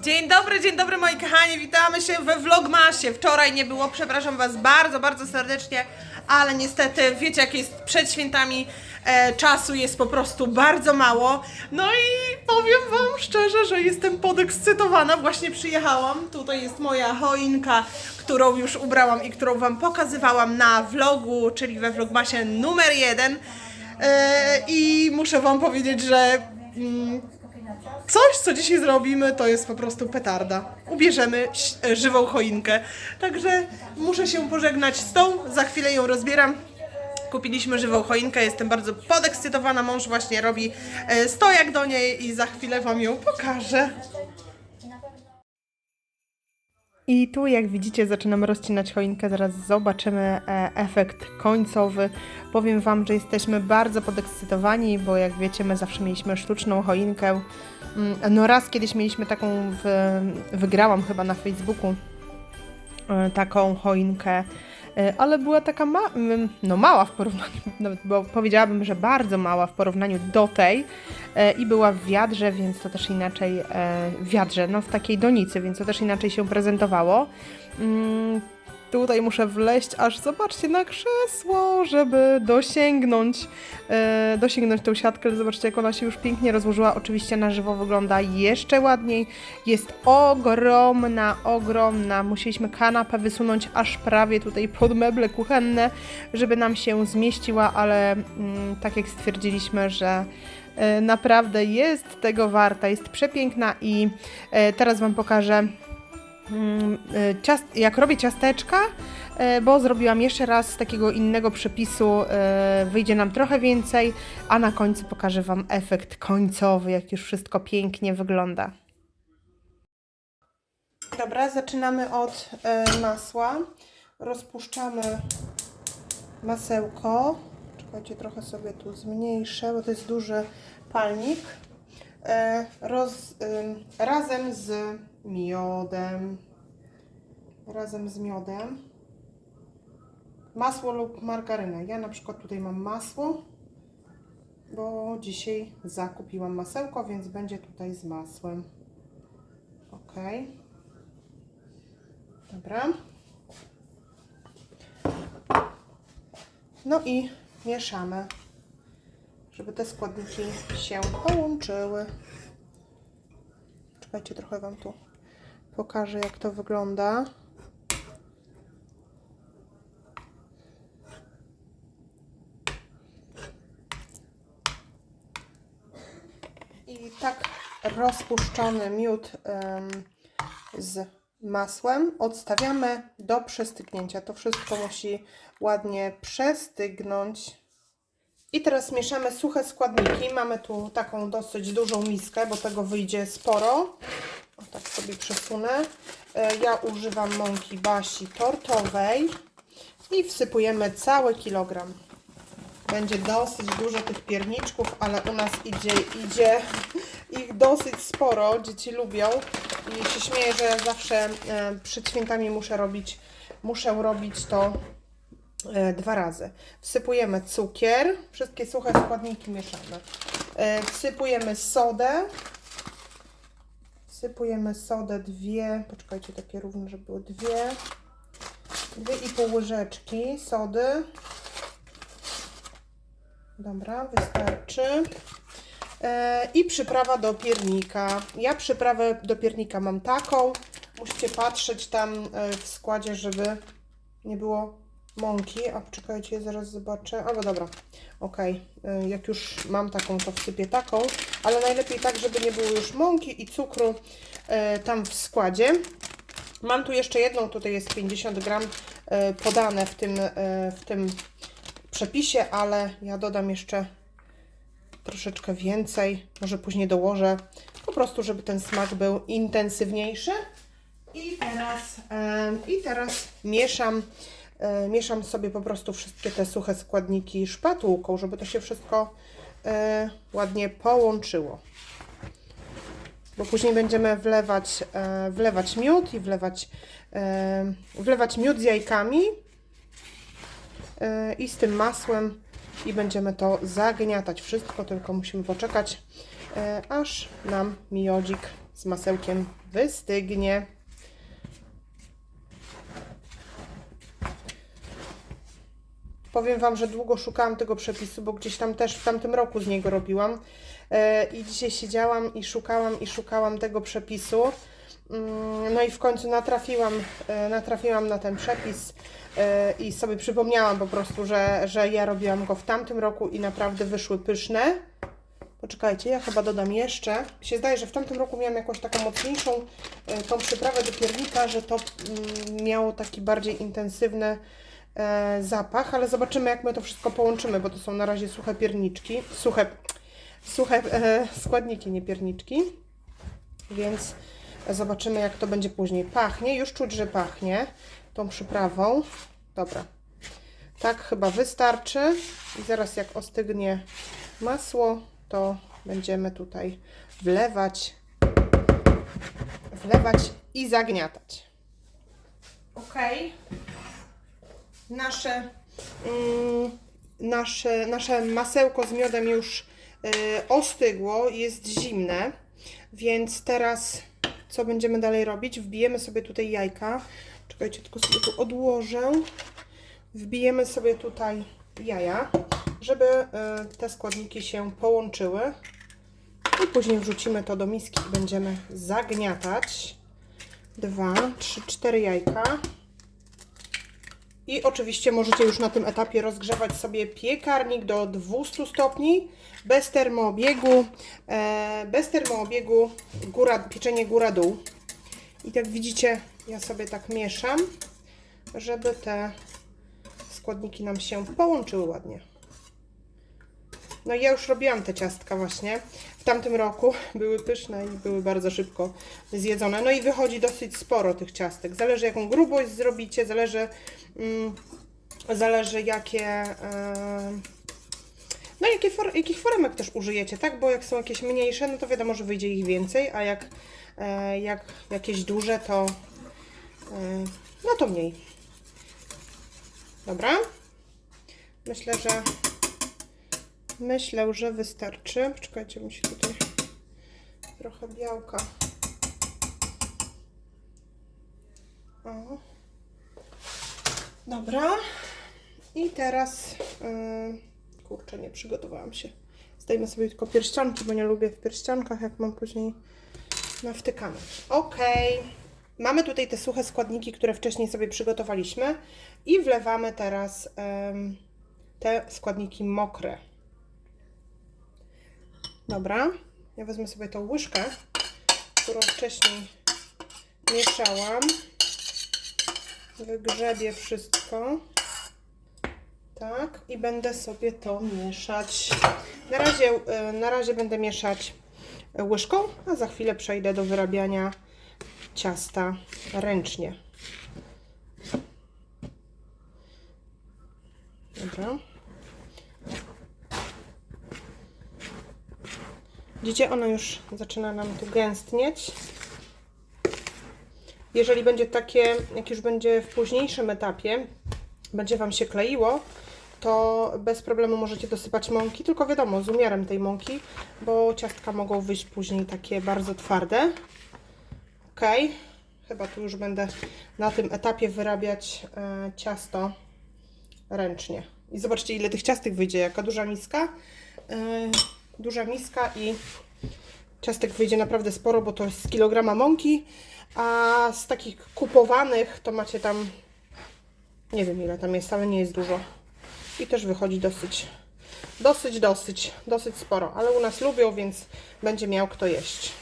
Dzień dobry, dzień dobry moi kochani, witamy się we Vlogmasie. Wczoraj nie było, przepraszam Was bardzo, bardzo serdecznie, ale niestety wiecie jak jest przed świętami, e, czasu jest po prostu bardzo mało. No i powiem Wam szczerze, że jestem podekscytowana, właśnie przyjechałam. Tutaj jest moja choinka, którą już ubrałam i którą Wam pokazywałam na vlogu, czyli we Vlogmasie numer jeden. E, I muszę Wam powiedzieć, że... Mm, Coś, co dzisiaj zrobimy, to jest po prostu petarda. Ubierzemy e, żywą choinkę. Także muszę się pożegnać z tą, za chwilę ją rozbieram. Kupiliśmy żywą choinkę, jestem bardzo podekscytowana. Mąż właśnie robi e, stojak do niej i za chwilę Wam ją pokażę. I tu, jak widzicie, zaczynamy rozcinać choinkę. Zaraz zobaczymy e, efekt końcowy. Powiem Wam, że jesteśmy bardzo podekscytowani, bo jak wiecie, my zawsze mieliśmy sztuczną choinkę. Mm, No raz kiedyś mieliśmy taką, w, wygrałam chyba na Facebooku e, taką choinkę, ale była taka ma, mm, no mała w porównaniu, nawet bo powiedziałabym, że bardzo mała w porównaniu do tej e, i była w wiadrze, więc to też inaczej, e, w wiadrze, no w takiej donicy, więc to też inaczej się prezentowało. Tutaj muszę wleźć aż, zobaczcie, na krzesło, żeby dosięgnąć, e, dosięgnąć tą siatkę. Zobaczcie, jak ona się już pięknie rozłożyła. Oczywiście na żywo wygląda jeszcze ładniej. Jest ogromna, ogromna. Musieliśmy kanapę wysunąć aż prawie tutaj pod meble kuchenne, żeby nam się zmieściła, ale mm, tak jak stwierdziliśmy, że e, naprawdę jest tego warta, jest przepiękna i e, teraz Wam pokażę ciast, jak robię ciasteczka, y, bo zrobiłam jeszcze raz z takiego innego przepisu, y, wyjdzie nam trochę więcej, a na końcu pokażę Wam efekt końcowy, jak już wszystko pięknie wygląda. Dobra, zaczynamy od y, masła. Rozpuszczamy masełko. Czekajcie, trochę sobie tu zmniejszę, bo to jest duży palnik. Roz, razem z miodem. Razem z miodem. Masło lub margarynę. Ja na przykład tutaj mam masło, bo dzisiaj zakupiłam masełko, więc będzie tutaj z masłem. Ok. Dobra. No i mieszamy żeby te składniki się połączyły. Czekajcie, trochę Wam tu pokażę, jak to wygląda. I tak rozpuszczony miód z masłem odstawiamy do przestygnięcia. To wszystko musi ładnie przestygnąć. I teraz mieszamy suche składniki. Mamy tu taką dosyć dużą miskę, bo tego wyjdzie sporo. O, tak sobie przesunę. E, Ja używam mąki basi tortowej i wsypujemy cały kilogram. Będzie dosyć dużo tych pierniczków, ale u nas idzie, idzie dosyć sporo. Dzieci lubią i się śmieję, że zawsze e, przed świętami muszę robić, muszę robić to e, dwa razy. Wsypujemy cukier, wszystkie suche składniki mieszamy. E, Wsypujemy sodę. Wsypujemy sodę dwie, poczekajcie, takie równe, żeby były dwie. Dwie i pół łyżeczki sody. Dobra, wystarczy. E, I przyprawa do piernika. Ja przyprawę do piernika mam taką. Musicie patrzeć tam e, w składzie, żeby nie było mąki. A czekajcie, zaraz zobaczę. Albo dobra, ok. Jak już mam taką, to wsypię taką, ale najlepiej tak, żeby nie było już mąki i cukru e, tam w składzie. Mam tu jeszcze jedną, tutaj jest 50 gram e, podane w tym, e, w tym przepisie, ale ja dodam jeszcze troszeczkę więcej. Może później dołożę, po prostu, żeby ten smak był intensywniejszy. I teraz, i teraz mieszam, mieszam sobie po prostu wszystkie te suche składniki szpatułką, żeby to się wszystko ładnie połączyło. Bo później będziemy wlewać, wlewać miód i wlewać, wlewać miód z jajkami i z tym masłem i będziemy to zagniatać wszystko, tylko musimy poczekać, e, aż nam miodzik z masełkiem wystygnie. Powiem Wam, że długo szukałam tego przepisu, bo gdzieś tam też w tamtym roku z niego robiłam. E, I dzisiaj siedziałam i szukałam i szukałam tego przepisu. Mm, No i w końcu natrafiłam, e, natrafiłam na ten przepis e, i sobie przypomniałam po prostu, że, że ja robiłam go w tamtym roku i naprawdę wyszły pyszne. Poczekajcie, ja chyba dodam jeszcze. Się zdaje, że w tamtym roku miałam jakąś taką mocniejszą e, tą przyprawę do piernika, że to mm, miało taki bardziej intensywny zapach, ale zobaczymy jak my to wszystko połączymy, bo to są na razie suche pierniczki, suche, suche składniki, nie pierniczki, więc zobaczymy jak to będzie później. Pachnie, już czuć, że pachnie tą przyprawą. Dobra, tak chyba wystarczy i zaraz jak ostygnie masło, to będziemy tutaj wlewać, wlewać i zagniatać. Ok. Nasze, mm, nasze, nasze masełko z miodem już y, ostygło, jest zimne, więc teraz co będziemy dalej robić? Wbijemy sobie tutaj jajka. Czekajcie, tylko sobie tu odłożę. Wbijemy sobie tutaj jaja, żeby y, te składniki się połączyły. I później wrzucimy to do miski i będziemy zagniatać. Dwa, trzy, cztery jajka. I oczywiście możecie już na tym etapie rozgrzewać sobie piekarnik do 200 stopni bez termoobiegu, e, bez termoobiegu góra, pieczenie góra-dół. I tak widzicie, ja sobie tak mieszam, żeby te składniki nam się połączyły ładnie. No ja już robiłam te ciastka właśnie w tamtym roku. Były pyszne i były bardzo szybko zjedzone. No i wychodzi dosyć sporo tych ciastek. Zależy jaką grubość zrobicie, zależy, mm, zależy jakie... e, no jakie for, jakich foremek też użyjecie, tak? Bo jak są jakieś mniejsze, no to wiadomo, że wyjdzie ich więcej, a jak, e, jak jakieś duże, to e, no to mniej. Dobra. Myślę, że myślę, że wystarczy. Poczekajcie, mi się tutaj trochę białka. O. Dobra. I teraz yy, kurczę, nie przygotowałam się. Zdejmę sobie tylko pierścionki, bo nie lubię w pierścionkach, jak mam później nawtykane. Ok. Mamy tutaj te suche składniki, które wcześniej sobie przygotowaliśmy i wlewamy teraz em, te składniki mokre. Dobra, ja wezmę sobie tą łyżkę, którą wcześniej mieszałam. Wygrzebię wszystko. Tak, i będę sobie to mieszać. Na razie, y, na razie będę mieszać łyżką, a za chwilę przejdę do wyrabiania ciasta ręcznie. Dobra. Widzicie, ono już zaczyna nam tu gęstnieć. Jeżeli będzie takie, jak już będzie w późniejszym etapie, będzie Wam się kleiło, to bez problemu możecie dosypać mąki, tylko wiadomo, z umiarem tej mąki, bo ciastka mogą wyjść później takie bardzo twarde. Ok, chyba tu już będę na tym etapie wyrabiać e, ciasto ręcznie. I zobaczcie, ile tych ciastek wyjdzie, jaka duża miska. E, duża miska i ciastek wyjdzie naprawdę sporo, bo to jest z kilograma mąki, a z takich kupowanych to macie tam, nie wiem ile tam jest, ale nie jest dużo. I też wychodzi dosyć, dosyć, dosyć, dosyć sporo, ale u nas lubią, więc będzie miał kto jeść.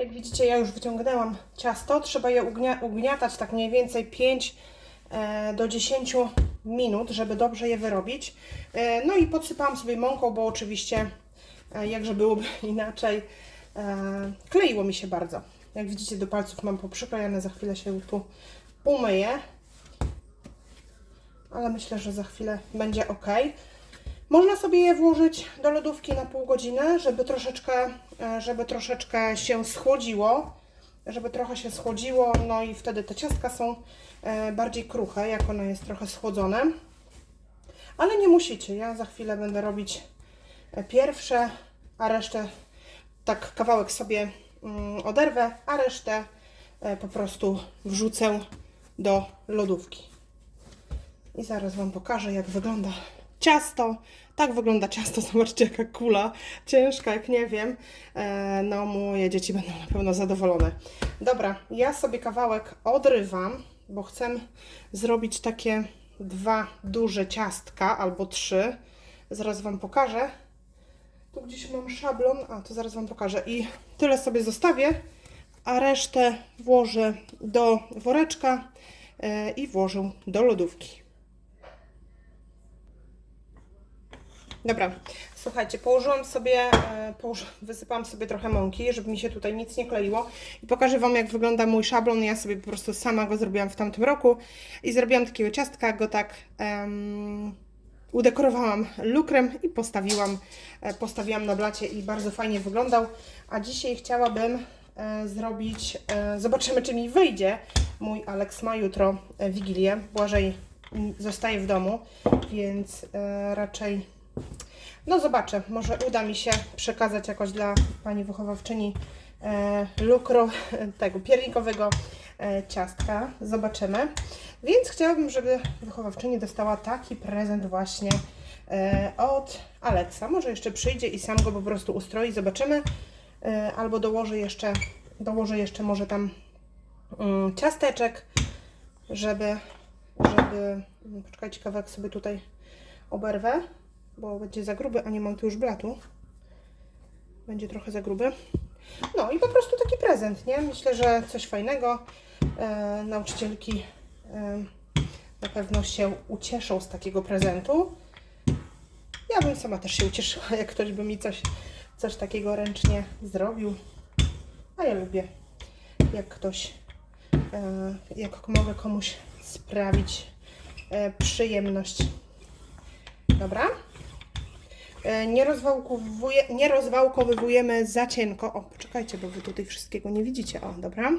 Jak widzicie, ja już wyciągnęłam ciasto. Trzeba je ugnia ugniatać tak mniej więcej 5 e, do 10 minut, żeby dobrze je wyrobić. E, no i podsypałam sobie mąką, bo oczywiście e, jakże byłoby inaczej. Kleiło mi się bardzo. Jak widzicie, do palców mam poprzyklejane, za chwilę się tu umyję. Ale myślę, że za chwilę będzie ok. Można sobie je włożyć do lodówki na pół godziny, żeby troszeczkę, e, żeby troszeczkę się schłodziło, żeby trochę się schłodziło, no i wtedy te ciastka są e, bardziej kruche, jak ono jest trochę schłodzone. Ale nie musicie, ja za chwilę będę robić e, pierwsze, a resztę tak kawałek sobie mm, oderwę, a resztę po prostu wrzucę do lodówki. I zaraz Wam pokażę, jak wygląda ciasto. Tak wygląda ciasto, zobaczcie jaka kula, ciężka jak nie wiem. E, no moje dzieci będą na pewno zadowolone. Dobra, ja sobie kawałek odrywam, bo chcę zrobić takie dwa duże ciastka albo trzy. Zaraz Wam pokażę. Tu gdzieś mam szablon, a to zaraz Wam pokażę. I tyle sobie zostawię, a resztę włożę do woreczka e, i włożę do lodówki. Dobra, słuchajcie, położyłam sobie, e, położy, wysypałam sobie trochę mąki, żeby mi się tutaj nic nie kleiło i pokażę Wam, jak wygląda mój szablon. Ja sobie po prostu sama go zrobiłam w tamtym roku i zrobiłam takiego ciastka, go tak em, udekorowałam lukrem i postawiłam, e, postawiłam na blacie i bardzo fajnie wyglądał. A dzisiaj chciałabym e, zrobić, zobaczymy czy mi wyjdzie. Mój Alex ma jutro Wigilię, Błażej mm, zostaje w domu, więc raczej no zobaczę, może uda mi się przekazać jakoś dla pani wychowawczyni e, lukru tego piernikowego e, ciastka. Zobaczymy. Więc chciałabym, żeby wychowawczyni dostała taki prezent właśnie e, od Alexa. Może jeszcze przyjdzie i sam go po prostu ustroi, zobaczymy. E, albo dołoży jeszcze, dołoży jeszcze może tam mm, ciasteczek, żeby, żeby, poczekajcie, kawałek sobie tutaj oberwę bo będzie za gruby, a nie mam tu już blatu. Będzie trochę za gruby. No i po prostu taki prezent, nie? Myślę, że coś fajnego. E, nauczycielki e, na pewno się ucieszą z takiego prezentu. Ja bym sama też się ucieszyła, jak ktoś by mi coś, coś takiego ręcznie zrobił. A ja lubię, jak ktoś, e, jak mogę komuś sprawić e, przyjemność. Dobra? E, Nie, rozwałkowuje, nie rozwałkowywujemy za cienko. O, poczekajcie, bo wy tutaj wszystkiego nie widzicie. O, dobra.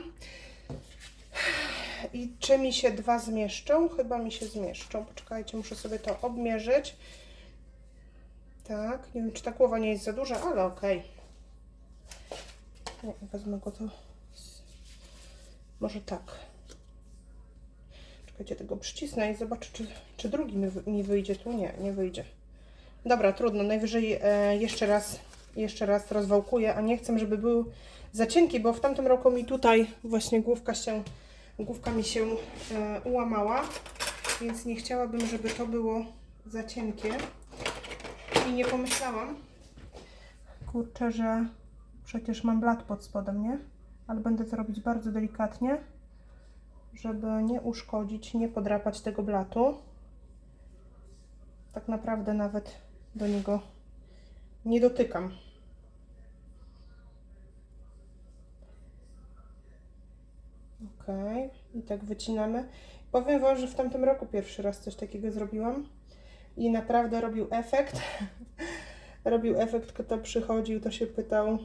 I czy mi się dwa zmieszczą? Chyba mi się zmieszczą. Poczekajcie, muszę sobie to obmierzyć. Tak, nie wiem, czy ta głowa nie jest za duża, ale okej. Nie, Wezmę go to. Może tak. Czekajcie, tego przycisnę i zobaczę, czy, czy drugi mi, mi wyjdzie tu. Nie, nie wyjdzie. Dobra, trudno. Najwyżej e, jeszcze raz jeszcze raz rozwałkuję, a nie chcę, żeby był za cienki, bo w tamtym roku mi tutaj właśnie główka się główka mi się e, ułamała, więc nie chciałabym, żeby to było za cienkie. I nie pomyślałam, kurczę, że przecież mam blat pod spodem, nie? Ale będę to robić bardzo delikatnie, żeby nie uszkodzić, nie podrapać tego blatu tak naprawdę nawet do niego nie dotykam. Ok, i tak wycinamy. Powiem Wam, że w tamtym roku pierwszy raz coś takiego zrobiłam i naprawdę robił efekt. robił efekt, kto przychodził, to się pytał,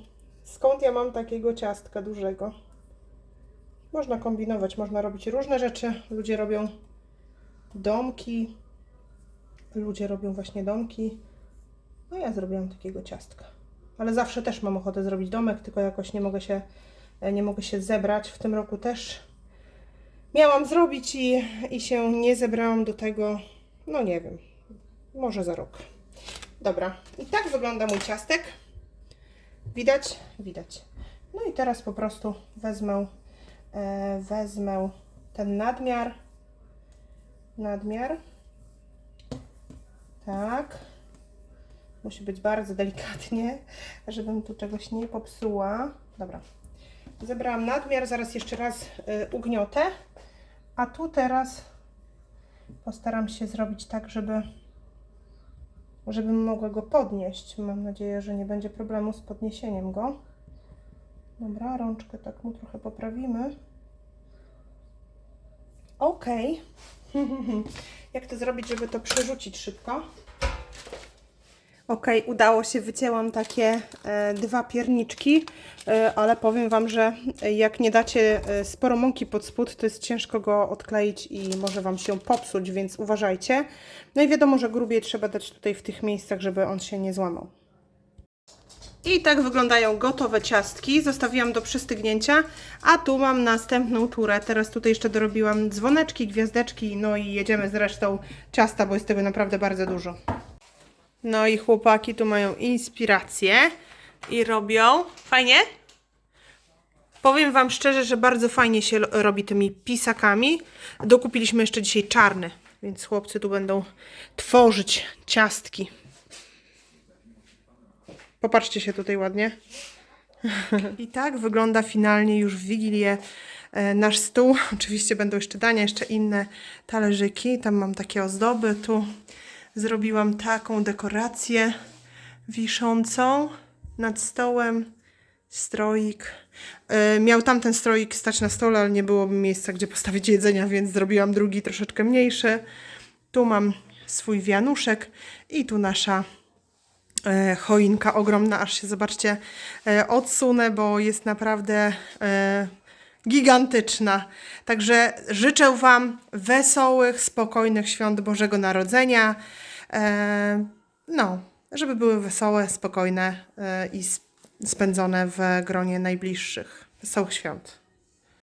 skąd ja mam takiego ciastka dużego. Można kombinować, można robić różne rzeczy. Ludzie robią domki, ludzie robią właśnie domki. No ja zrobiłam takiego ciastka. Ale zawsze też mam ochotę zrobić domek, tylko jakoś nie mogę się, e, nie mogę się zebrać. W tym roku też miałam zrobić i, i się nie zebrałam do tego. No nie wiem, może za rok. Dobra, i tak wygląda mój ciastek. Widać? Widać. No i teraz po prostu wezmę, e, wezmę ten nadmiar. Nadmiar. Tak. Musi być bardzo delikatnie, żebym tu czegoś nie popsuła. Dobra. Zebrałam nadmiar, zaraz jeszcze raz y, ugniotę. A tu teraz postaram się zrobić tak, żeby żebym mogła go podnieść. Mam nadzieję, że nie będzie problemu z podniesieniem go. Dobra, rączkę tak mu trochę poprawimy. Okej. Jak to zrobić, żeby to przerzucić szybko? Ok, udało się, wycięłam takie e, dwa pierniczki, e, ale powiem Wam, że jak nie dacie e, sporo mąki pod spód, to jest ciężko go odkleić i może Wam się popsuć, więc uważajcie. No i wiadomo, że grubiej trzeba dać tutaj w tych miejscach, żeby on się nie złamał. I tak wyglądają gotowe ciastki. Zostawiłam do przystygnięcia, a tu mam następną turę. Teraz tutaj jeszcze dorobiłam dzwoneczki, gwiazdeczki, no i jedziemy z resztą ciasta, bo jest tego naprawdę bardzo dużo. No i chłopaki tu mają inspirację i robią. Fajnie? Powiem Wam szczerze, że bardzo fajnie się robi tymi pisakami. Dokupiliśmy jeszcze dzisiaj czarny, więc chłopcy tu będą tworzyć ciastki. Popatrzcie się tutaj ładnie. I tak wygląda finalnie już w Wigilię e, nasz stół. Oczywiście będą jeszcze dania, jeszcze inne talerzyki. Tam mam takie ozdoby. Tu zrobiłam taką dekorację wiszącą nad stołem. Stroik. E, miał tamten stroik stać na stole, ale nie byłoby miejsca, gdzie postawić jedzenia, więc zrobiłam drugi troszeczkę mniejszy. Tu mam swój wianuszek i tu nasza e, choinka ogromna, aż się zobaczcie e, odsunę, bo jest naprawdę gigantyczna. Także życzę Wam wesołych, spokojnych świąt Bożego Narodzenia. E, no, żeby były wesołe, spokojne e, i sp- spędzone w gronie najbliższych. Wesołych świąt.